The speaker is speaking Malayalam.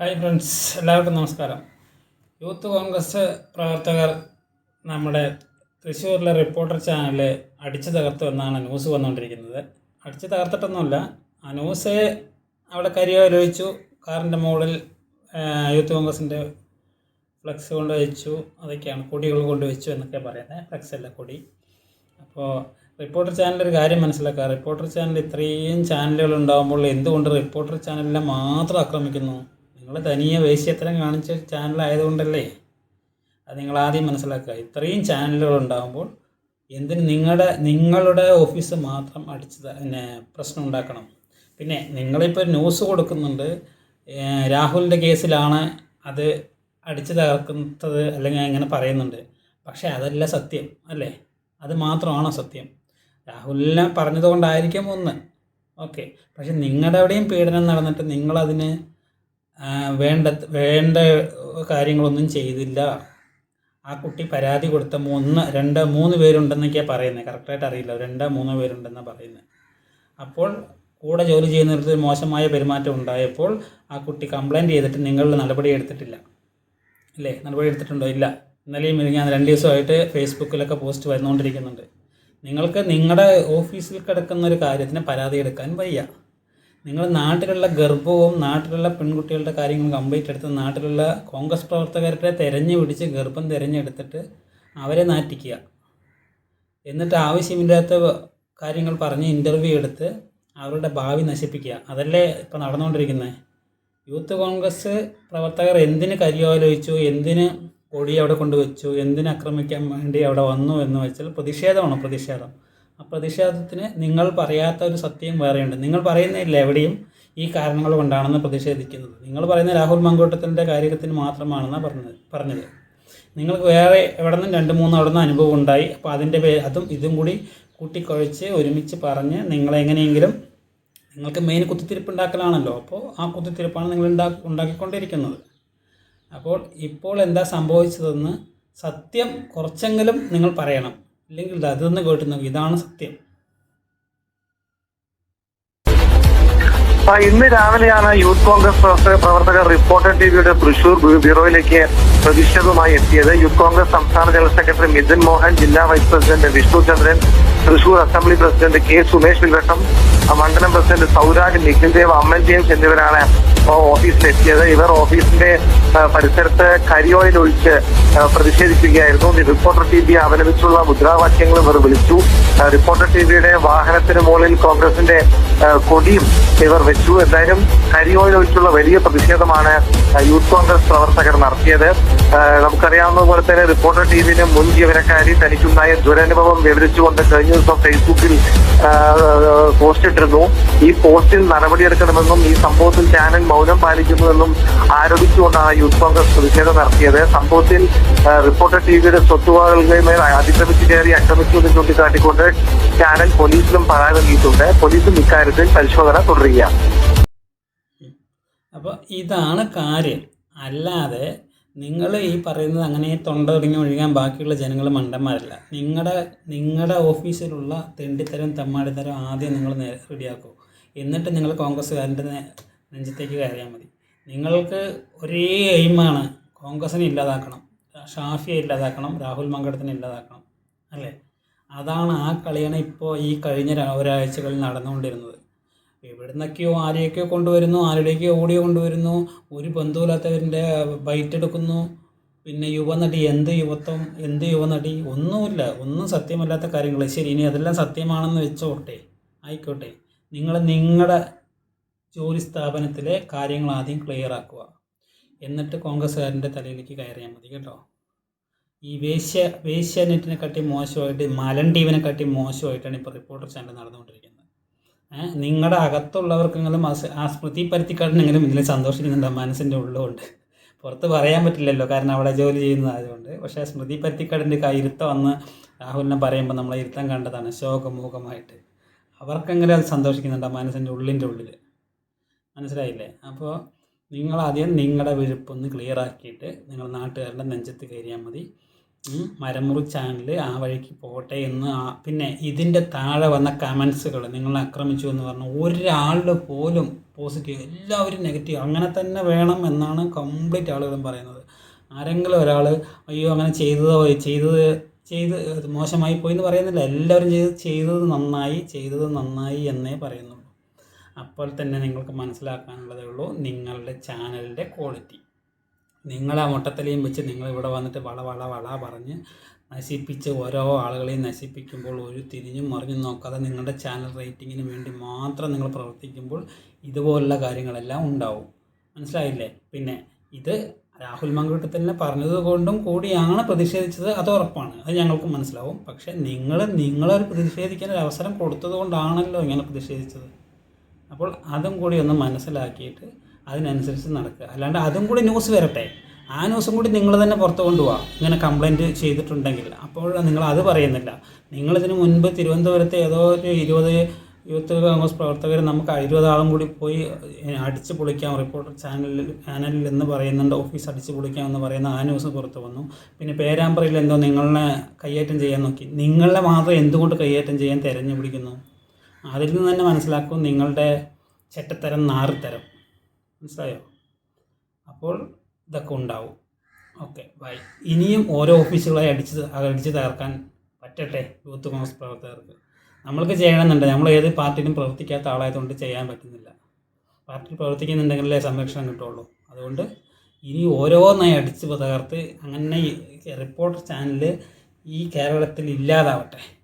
ഹായ് ഫ്രണ്ട്സ് എല്ലാവർക്കും നമസ്കാരം. യൂത്ത് കോൺഗ്രസ് പ്രവർത്തകർ നമ്മുടെ തൃശ്ശൂരിലെ റിപ്പോർട്ടർ ചാനലിൽ അടിച്ചു തകർത്തു എന്നാണ് ന്യൂസ് വന്നുകൊണ്ടിരിക്കുന്നത്. അടിച്ചു തകർത്തിട്ടൊന്നുമില്ല ആ ന്യൂസ് അവിടെ കരിയാലോചിച്ചു കാറിന്റെ മുകളിൽ യൂത്ത് കോൺഗ്രസിന്റെ ഫ്ലക്സ് കൊണ്ട് വെച്ചു അതൊക്കെയാണ് കൊടികൾ കൊണ്ട് വെച്ചു എന്നൊക്കെ പറയുന്നത്. ഫ്ലക്സ് അല്ല കൊടി. അപ്പോൾ റിപ്പോർട്ടർ ചാനൽ ഒരു കാര്യം മനസ്സിലാക്കുക. റിപ്പോർട്ടർ ചാനൽ ഇത്രയും ചാനലുകൾ ഉണ്ടാകുമ്പോൾ എന്തുകൊണ്ട് റിപ്പോർട്ടർ ചാനലിനെ മാത്രം ആക്രമിക്കുന്നു? നിങ്ങൾ തനിയെ വേശ്യത്തരം കാണിച്ച ചാനലായതുകൊണ്ടല്ലേ അത് നിങ്ങൾ ആദ്യം മനസ്സിലാക്കുക. ഇത്രയും ചാനലുകൾ ഉണ്ടാകുമ്പോൾ എന്തിന് നിങ്ങളുടെ നിങ്ങളുടെ ഓഫീസ് മാത്രം അടിച്ച് പിന്നെ പ്രശ്നം ഉണ്ടാക്കണം. പിന്നെ നിങ്ങളിപ്പോൾ ന്യൂസ് കൊടുക്കുന്നുണ്ട് രാഹുലിന്റെ കേസിലാണ് അത് അടിച്ചു തകർക്കുന്നത് അല്ലെങ്കിൽ അങ്ങനെ പറയുന്നുണ്ട്. പക്ഷേ അതല്ല സത്യം അല്ലേ? അത് മാത്രമാണോ സത്യം. രാഹുലിനെ പറഞ്ഞതുകൊണ്ടായിരിക്കും ഒന്ന്. ഓക്കെ. പക്ഷെ നിങ്ങളുടെ അവിടെയും പീഡനം നടന്നിട്ട് നിങ്ങളതിന് വേണ്ട വേണ്ട കാര്യങ്ങളൊന്നും ചെയ്തില്ല. ആ കുട്ടി പരാതി കൊടുത്ത മൂന്ന് രണ്ട് മൂന്ന് പേരുണ്ടെന്നൊക്കെയാണ് പറയുന്നത് കറക്റ്റായിട്ട് അറിയില്ല. രണ്ട് മൂന്ന് പേരുണ്ടെന്നാണ് പറയുന്നത് അപ്പോൾ കൂടെ ജോലി ചെയ്യുന്നിടത്ത് മോശമായ പെരുമാറ്റം ഉണ്ടായപ്പോൾ ആ കുട്ടി കംപ്ലൈന്റ് ചെയ്തിട്ട് നിങ്ങൾ നടപടി എടുത്തിട്ടില്ല. അല്ലേ നടപടി എടുത്തിട്ടുണ്ടോ? ഇല്ല. ഇന്നലെയും ഞാൻ രണ്ട് ദിവസമായിട്ട് ഫേസ്ബുക്കിലൊക്കെ പോസ്റ്റ് വന്നുകൊണ്ടിരിക്കുന്നുണ്ട്. നിങ്ങൾക്ക് നിങ്ങളുടെ ഓഫീസിൽ കിടക്കുന്ന ഒരു കാര്യത്തിന് പരാതി എടുക്കാൻ വയ്യ. നിങ്ങൾ നാട്ടിലുള്ള ഗർഭവും നാട്ടിലുള്ള പെൺകുട്ടികളുടെ കാര്യങ്ങൾ കംപ്ലീറ്റ് എടുത്ത് നാട്ടിലുള്ള കോൺഗ്രസ് പ്രവർത്തകരുടെ തെരഞ്ഞു പിടിച്ച് ഗർഭം തിരഞ്ഞെടുത്തിട്ട് അവരെ നാറ്റിക്കുക. എന്നിട്ട് ആവശ്യമില്ലാത്ത കാര്യങ്ങൾ പറഞ്ഞ് ഇന്റർവ്യൂ എടുത്ത് അവരുടെ ഭാവി നശിപ്പിക്കുക. അതല്ലേ ഇപ്പോൾ നടന്നുകൊണ്ടിരിക്കുന്നത് യൂത്ത് കോൺഗ്രസ് പ്രവർത്തകർ എന്തിന് കരിയാലോചിച്ചു എന്തിന് കൊടി അവിടെ കൊണ്ടുവച്ചു? എന്തിന് ആക്രമിക്കാൻ വേണ്ടി അവിടെ വന്നു എന്ന് വെച്ചാൽ പ്രതിഷേധമാണ് പ്രതിഷേധം? പ്രതിഷേധത്തിന് നിങ്ങൾ പറയാത്ത ഒരു സത്യം വേറെയുണ്ട്. നിങ്ങൾ പറയുന്നില്ല എവിടെയും ഈ കാരണങ്ങൾ കൊണ്ടാണെന്ന് പ്രതിഷേധിക്കുന്നത്. നിങ്ങൾ പറയുന്ന രാഹുൽ മങ്കോട്ടത്തിന്റെ കാര്യത്തിന് മാത്രമാണെന്നാണ് പറഞ്ഞത് പറഞ്ഞത്. നിങ്ങൾക്ക് വേറെ എവിടെ നിന്നും രണ്ട് മൂന്ന് അവിടെ നിന്ന് അനുഭവം ഉണ്ടായി. അപ്പോൾ അതിന്റെ പേ അതും ഇതും കൂടി കൂട്ടിക്കുഴച്ച് ഒരുമിച്ച് പറഞ്ഞ് നിങ്ങളെങ്ങനെയെങ്കിലും നിങ്ങൾക്ക് മെയിൻ കുത്തിത്തിരിപ്പ് ഉണ്ടാക്കലാണല്ലോ അപ്പോൾ ആ കുത്തിത്തിരിപ്പാണ് നിങ്ങൾ ഉണ്ടാക്കി ഉണ്ടാക്കിക്കൊണ്ടിരിക്കുന്നത്. അപ്പോൾ ഇപ്പോൾ എന്താ സംഭവിച്ചതെന്ന് സത്യം കുറച്ചെങ്കിലും നിങ്ങൾ പറയണം. ഇല്ലെങ്കിൽ അത് അതൊന്ന് കേട്ടു നോക്കി. ഇതാണ് സത്യം. ഇന്ന് രാവിലെയാണ് യൂത്ത് കോൺഗ്രസ് പ്രവർത്തക പ്രവർത്തകർ റിപ്പോർട്ടർ ടിവിയുടെ തൃശൂർ ബ്യൂ- ബ്യൂറോയിലേക്ക് പ്രതിഷേധവുമായി എത്തിയത്. യൂത്ത് കോൺഗ്രസ് സംസ്ഥാന ജനറൽ സെക്രട്ടറി മിഥുൻ മോഹൻ ജില്ലാ vice president Vishnu Chandran Thrissur assembly president K Sumesh Vilvattam മണ്ഡലം പ്രസിഡന്റ് സൗരാജ് നിഖിൽ ദേവ് അമ്മൻ ജെയിംസ് എന്നിവരാണ് ഓഫീസിലെത്തിയത് ഇവർ ഓഫീസിന്റെ പരിസരത്ത് കരിയോയിൽ ഒഴിച്ച് പ്രതിഷേധിക്കുകയായിരുന്നു. റിപ്പോർട്ടർ ടി വി അവലംബിച്ചുള്ള മുദ്രാവാക്യങ്ങൾ ഇവർ വിളിച്ചു. റിപ്പോർട്ടർ ടി വിയുടെ വാഹനത്തിന് മുകളിൽ കോൺഗ്രസിന്റെ കൊടിയും ഇവർ വെച്ചു. എന്തായാലും കരിയോയിൽ ഒഴിച്ചുള്ള വലിയ പ്രതിഷേധമാണ് യൂത്ത് കോൺഗ്രസ് പ്രവർത്തകർ നടത്തിയത്. നമുക്കറിയാവുന്ന പോലെ തന്നെ റിപ്പോർട്ടർ ടി വിന് മുൻ ജീവനക്കാരി തനിക്കുണ്ടായ ദുരനുഭവം വിവരിച്ചുകൊണ്ട് കഴിഞ്ഞ ദിവസം ഫേസ്ബുക്കിൽ പോസ്റ്റ് ഇട്ടിരുന്നു. ഈ പോസ്റ്റിൽ നടപടിയെടുക്കണമെന്നും ഈ സംഭവത്തിൽ ചാനൽ മൗനം പാലിക്കുന്നുവെന്നും ആരോപിച്ചുകൊണ്ടാണ് യൂത്ത് കോൺഗ്രസ് പ്രതിഷേധം നടത്തിയത്. സംഭവത്തിൽ റിപ്പോർട്ടർ ടിവിയുടെ സ്വത്തുവകകളുടെ മേൽ അതിക്രമിച്ചു കയറി ആക്രമിച്ചു എന്ന് ചൂണ്ടിക്കാട്ടിക്കൊണ്ട് ചാനൽ പോലീസിലും പരാതി നൽകിയിട്ടുണ്ട്. പോലീസും ഇക്കാര്യത്തിൽ പരിശോധന തുടരുകയാണ്. അപ്പോൾ ഇതാണ് കാര്യം. അല്ലാതെ നിങ്ങൾ ഈ പറയുന്നത് അങ്ങനെ തൊണ്ട തുടങ്ങി ഒഴുകാൻ ബാക്കിയുള്ള ജനങ്ങൾ മണ്ടന്മാരല്ല. നിങ്ങളുടെ നിങ്ങളുടെ ഓഫീസിലുള്ള തെണ്ടിത്തരം തെമ്മാടിത്തരം ആദ്യം നിങ്ങൾ റെഡിയാക്കൂ. എന്നിട്ട് നിങ്ങൾ കോൺഗ്രസ്സുകാരന്റെ നെഞ്ചത്തേക്ക് കയറിയാൽ മതി. നിങ്ങൾക്ക് ഒരേ എയിമാണ് കോൺഗ്രസിനെ ഇല്ലാതാക്കണം. ഷാഫിയെ ഇല്ലാതാക്കണം. രാഹുൽ മങ്കടത്തിനെ ഇല്ലാതാക്കണം. അല്ലേ? അതാണ് ആ കളിയാണ് ഇപ്പോൾ ഈ കഴിഞ്ഞ ഒരാഴ്ചകളിൽ നടന്നുകൊണ്ടിരുന്നത്. എവിടുന്നൊക്കെയോ ആരെയൊക്കെയോ കൊണ്ടുവരുന്നു. ആരുടെയൊക്കെയോ ഓടിയോ കൊണ്ടുവരുന്നു. ഒരു ബന്ധുവില്ലാത്തവരിന്റെ ബൈറ്റ് എടുക്കുന്നു. പിന്നെ യുവനടി എന്ത് യുവത്വം എന്ത് യുവനടി? ഒന്നുമില്ല. ഒന്നും സത്യമല്ലാത്ത കാര്യങ്ങൾ ശരി ഇനി അതെല്ലാം സത്യമാണെന്ന് വെച്ചോട്ടെ. ആയിക്കോട്ടെ. നിങ്ങൾ നിങ്ങളുടെ ജോലി സ്ഥാപനത്തിലെ കാര്യങ്ങൾ ആദ്യം ക്ലിയർ ആക്കുക. എന്നിട്ട് കോൺഗ്രസ്സുകാരന്റെ തലയിലേക്ക് കയറിയാൽ മതി കേട്ടോ. ഈ വേശ്യ നെറ്റിനെ കാട്ടി മോശമായിട്ട് മലൻ ടീവിനെ കാട്ടി മോശമായിട്ടാണ് ഇപ്പോൾ റിപ്പോർട്ടർ ചാനൽ നടന്നുകൊണ്ടിരിക്കുന്നത്. നിങ്ങളുടെ അകത്തുള്ളവർക്കെങ്കിലും ആ സ്മൃതി പരുത്തിക്കാട്ടിനെങ്കിലും ഇതിൽ സന്തോഷിക്കുന്നുണ്ട് മനസ്സിന്റെ ഉള്ളുകൊണ്ട്. പുറത്ത് പറയാൻ പറ്റില്ലല്ലോ കാരണം അവിടെ ജോലി ചെയ്യുന്നതായതുകൊണ്ട്. പക്ഷേ സ്മൃതി പരുത്തിക്കാടിന്റെ ഇരുത്തം വന്ന് രാഹുലിനെ പറയുമ്പോൾ നമ്മൾ ഇരുത്തം കണ്ടതാണ് ശോകമൂഖമായിട്ട് അവർക്കെങ്കിലും അത് സന്തോഷിക്കുന്നുണ്ട് മനസ്സിന്റെ ഉള്ളിന്റെ ഉള്ളിൽ. മനസ്സിലായില്ലേ? അപ്പോൾ നിങ്ങളാദ്യം നിങ്ങളുടെ വിഴുപ്പൊന്ന് ക്ലിയർ ആക്കിയിട്ട് നിങ്ങൾ നാട്ടുകാരുടെ നെഞ്ചത്ത് കയറിയാൽ മതി. മരമുറി ചാനൽ ആ വഴിക്ക് പോട്ടെ എന്ന് പിന്നെ ഇതിന്റെ താഴെ വന്ന കമൻസുകൾ നിങ്ങൾ ആക്രമിച്ചു എന്ന് പറഞ്ഞാൽ ഒരാളുടെ പോലും പോസിറ്റീവ് എല്ലാവരും നെഗറ്റീവ് അങ്ങനെ തന്നെ വേണം എന്നാണ് കംപ്ലീറ്റ് ആളുകളും പറയുന്നത്. ആരെങ്കിലും ഒരാൾ അയ്യോ അങ്ങനെ ചെയ്തതോ ചെയ്തത് ചെയ്ത് മോശമായി പോയി എന്ന് പറയുന്നില്ല. എല്ലാവരും ചെയ്ത് ചെയ്തത് നന്നായി ചെയ്തത് നന്നായി എന്നേ പറയുന്നുള്ളൂ. അപ്പോൾ തന്നെ നിങ്ങൾക്ക് മനസ്സിലാക്കാനുള്ളതേ ഉള്ളൂ നിങ്ങളുടെ ചാനലിന്റെ ക്വാളിറ്റി. നിങ്ങൾ ആ മുട്ടത്തലയും വെച്ച് നിങ്ങൾ ഇവിടെ വന്നിട്ട് വള വള വള പറഞ്ഞ് നശിപ്പിച്ച് ഓരോ ആളുകളെയും നശിപ്പിക്കുമ്പോൾ ഒരു തിരിഞ്ഞും മറിഞ്ഞും നോക്കാതെ നിങ്ങളുടെ ചാനൽ റേറ്റിങ്ങിന് വേണ്ടി മാത്രം നിങ്ങൾ പ്രവർത്തിക്കുമ്പോൾ ഇതുപോലുള്ള കാര്യങ്ങളെല്ലാം ഉണ്ടാവും. മനസ്സിലായില്ലേ? പിന്നെ ഇത് രാഹുൽ മങ്കൂട്ടത്തിനെ പറഞ്ഞത് കൊണ്ടും കൂടിയാണ് പ്രതിഷേധിച്ചത് അത് ഉറപ്പാണ്. അത് ഞങ്ങൾക്ക് മനസ്സിലാവും. പക്ഷേ നിങ്ങൾ നിങ്ങളൊരു പ്രതിഷേധിക്കാൻ ഒരു അവസരം കൊടുത്തത് കൊണ്ടാണല്ലോ ഇങ്ങനെ പ്രതിഷേധിച്ചത്. അപ്പോൾ അതും കൂടി ഒന്ന് മനസ്സിലാക്കിയിട്ട് അതിനനുസരിച്ച് നടക്കുക. അല്ലാണ്ട് അതും കൂടി ന്യൂസ് വരട്ടെ. ആ ന്യൂസും കൂടി നിങ്ങൾ തന്നെ പുറത്ത് കൊണ്ടുപോകാം ഇങ്ങനെ കംപ്ലൈന്റ് ചെയ്തിട്ടുണ്ടെങ്കിൽ. അപ്പോൾ നിങ്ങൾ അത് പറയുന്നില്ല. നിങ്ങളിതിന് മുൻപ് തിരുവനന്തപുരത്തെ ഏതോ ഒരു ഇരുപത് യൂത്ത് കോൺഗ്രസ് പ്രവർത്തകർ നമുക്ക് ഇരുപതാളും കൂടി പോയി അടിച്ചു പൊളിക്കാം റിപ്പോർട്ടർ ചാനലിൽ ചാനലിൽ എന്ന് പറയുന്നുണ്ട് ഓഫീസ് അടിച്ചു പൊളിക്കാം എന്ന് പറയുന്ന ആ ന്യൂസ് പുറത്ത് വന്നു. പിന്നെ പേരാമ്പ്രയിൽ എന്തോ നിങ്ങളെ കയ്യേറ്റം ചെയ്യാൻ നോക്കി. നിങ്ങളെ മാത്രം എന്തുകൊണ്ട് കയ്യേറ്റം ചെയ്യാൻ തിരഞ്ഞു പിടിക്കുന്നു? അതിൽ നിന്ന് തന്നെ മനസ്സിലാക്കും നിങ്ങളുടെ ചെറ്റത്തരം നാറുത്തരം. മനസ്സിലായോ? അപ്പോൾ ഇതൊക്കെ ഉണ്ടാവും. Okay bye. ഇനിയും ഓരോ ഓഫീസുകളായി അടിച്ച് അടിച്ച് തകർക്കാൻ പറ്റട്ടെ യൂത്ത് കോൺഗ്രസ് പ്രവർത്തകർക്ക്? നമ്മൾക്ക് ചെയ്യണമെന്നുണ്ട്. നമ്മൾ ഏത് പാർട്ടിയിലും പ്രവർത്തിക്കാത്ത ആളായതുകൊണ്ട് ചെയ്യാൻ പറ്റുന്നില്ല. പാർട്ടിയിൽ പ്രവർത്തിക്കുന്നുണ്ടെങ്കിലേ സംരക്ഷണം കിട്ടുള്ളൂ അതുകൊണ്ട് ഇനി ഓരോന്നായി അടിച്ച് തകർത്ത് അങ്ങനെ റിപ്പോർട്ടർ ചാനൽ ഈ കേരളത്തിൽ ഇല്ലാതാവട്ടെ.